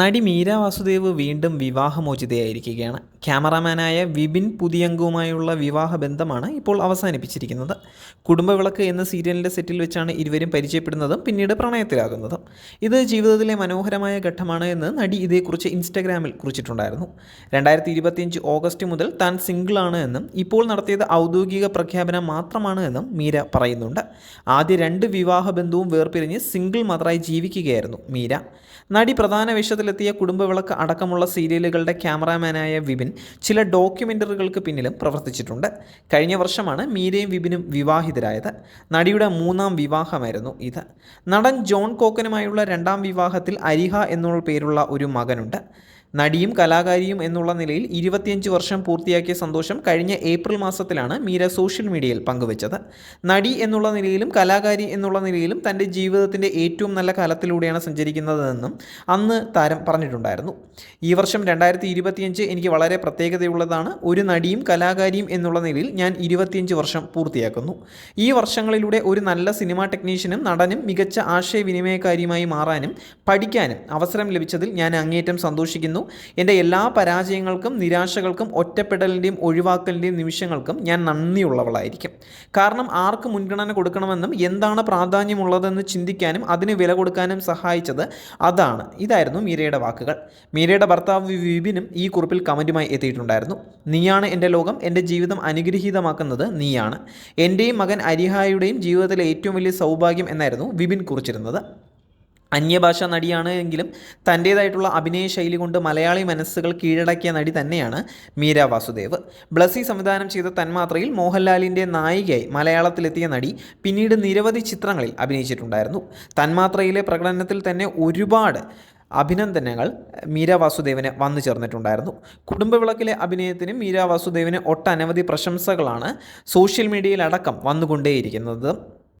നടി മീര വാസുദേവ് വീണ്ടും വിവാഹമോചിതയായിരിക്കുകയാണ്. ക്യാമറാമാനായ വിപിൻ പുതിയംഗവുമായുള്ള വിവാഹ ബന്ധമാണ് ഇപ്പോൾ അവസാനിപ്പിച്ചിരിക്കുന്നത്. കുടുംബവിളക്ക് എന്ന സീരിയലിന്റെ സെറ്റിൽ വെച്ചാണ് ഇരുവരും പരിചയപ്പെടുന്നതും പിന്നീട് പ്രണയത്തിലാകുന്നതും. ഇത് ജീവിതത്തിലെ മനോഹരമായ ഘട്ടമാണ് എന്ന് നടി ഇതേക്കുറിച്ച് ഇൻസ്റ്റഗ്രാമിൽ കുറിച്ചിട്ടുണ്ടായിരുന്നു. രണ്ടായിരത്തി ഇരുപത്തിയഞ്ച് ഓഗസ്റ്റ് മുതൽ താൻ സിംഗിളാണ് എന്നും ഇപ്പോൾ നടത്തിയത് ഔദ്യോഗിക പ്രഖ്യാപനം മാത്രമാണ് എന്നും മീര പറയുന്നുണ്ട്. ആദ്യ രണ്ട് വിവാഹ ബന്ധവും വേർപിരിഞ്ഞ് സിംഗിൾ മദറായി ജീവിക്കുകയായിരുന്നു മീര. നടി പ്രധാന വേഷത്തിലെത്തിയ കുടുംബവിളക്ക് അടക്കമുള്ള സീരിയലുകളുടെ ക്യാമറാമാനായ വിപിൻ ചില ഡോക്യുമെന്ററികൾക്ക് പിന്നിലും പ്രവർത്തിച്ചിട്ടുണ്ട്. കഴിഞ്ഞ വർഷമാണ് മീരയും വിപിനും വിവാഹിതരായത്. നടിയുടെ മൂന്നാം വിവാഹമായിരുന്നു ഇത്. നടൻ ജോൺ കോക്കനുമായുള്ള രണ്ടാം വിവാഹത്തിൽ അരിഹ എന്നുള്ള പേരുള്ള ഒരു മകനുണ്ട്. നടിയും കലാകാരിയും എന്നുള്ള നിലയിൽ ഇരുപത്തിയഞ്ച് വർഷം പൂർത്തിയാക്കിയ സന്തോഷം കഴിഞ്ഞ ഏപ്രിൽ മാസത്തിലാണ് മീര സോഷ്യൽ മീഡിയയിൽ പങ്കുവച്ചത്. നടി എന്നുള്ള നിലയിലും കലാകാരി എന്നുള്ള നിലയിലും തന്റെ ജീവിതത്തിന്റെ ഏറ്റവും നല്ല കാലത്തിലൂടെയാണ് സഞ്ചരിക്കുന്നതെന്നും അന്ന് താരം പറഞ്ഞിട്ടുണ്ടായിരുന്നു. ഈ വർഷം രണ്ടായിരത്തി ഇരുപത്തിയഞ്ച് എനിക്ക് വളരെ പ്രത്യേകതയുള്ളതാണ്. ഒരു നടിയും കലാകാരിയും എന്നുള്ള നിലയിൽ ഞാൻ ഇരുപത്തിയഞ്ച് വർഷം പൂർത്തിയാക്കുന്നു. ഈ വർഷങ്ങളിലൂടെ ഒരു നല്ല സിനിമാ ടെക്നീഷ്യനും നടനും മികച്ച ആശയവിനിമയക്കാരിയുമായി മാറാനും പഠിക്കാനും അവസരം ലഭിച്ചതിൽ ഞാൻ അങ്ങേറ്റം സന്തോഷിക്കുന്നു. എന്റെ എല്ലാ പരാജയങ്ങൾക്കും നിരാശകൾക്കും ഒറ്റപ്പെടലിന്റെയും ഒഴിവാക്കലിന്റെയും നിമിഷങ്ങൾക്കും ഞാൻ നന്ദിയുള്ളവളായിരിക്കും. കാരണം ആർക്ക് മുൻഗണന കൊടുക്കണമെന്നും എന്താണ് പ്രാധാന്യമുള്ളതെന്ന് ചിന്തിക്കാനും അതിന് വില കൊടുക്കാനും സഹായിച്ചത് അതാണ്. ഇതായിരുന്നു മീരയുടെ വാക്കുകൾ. മീരയുടെ ഭർത്താവ് വിപിനും ഈ കുറിപ്പിൽ കമന്റുമായി എത്തിയിട്ടുണ്ടായിരുന്നു. നീയാണ് എന്റെ ലോകം എന്റെ ജീവിതം അനുഗ്രഹീതമാക്കുന്നത് നീയാണ്. എന്റെയും മകൻ അരിഹായുടെയും ജീവിതത്തിലെ ഏറ്റവും വലിയ സൗഭാഗ്യം എന്നായിരുന്നു വിപിൻ കുറിച്ചിരുന്നത്. അന്യഭാഷാ നടിയാണ് എങ്കിലും തന്റേതായിട്ടുള്ള അഭിനയ ശൈലി കൊണ്ട് മലയാളി മനസ്സുകൾ കീഴടക്കിയ നടി തന്നെയാണ് മീര വാസുദേവ്. ബ്ലസി സംവിധാനം ചെയ്ത തന്മാത്രയിൽ മോഹൻലാലിന്റെ നായികയായി മലയാളത്തിലെത്തിയ നടി പിന്നീട് നിരവധി ചിത്രങ്ങളിൽ അഭിനയിച്ചിട്ടുണ്ടായിരുന്നു. തന്മാത്രയിലെ പ്രകടനത്തിൽ തന്നെ ഒരുപാട് അഭിനന്ദനങ്ങൾ മീര വാസുദേവന് വന്നു ചേർന്നിട്ടുണ്ടായിരുന്നു. കുടുംബവിളക്കിലെ അഭിനയത്തിന് മീര വാസുദേവിന് ഒട്ടനവധി പ്രശംസകളാണ് സോഷ്യൽ മീഡിയയിലടക്കം വന്നുകൊണ്ടേയിരിക്കുന്നത്.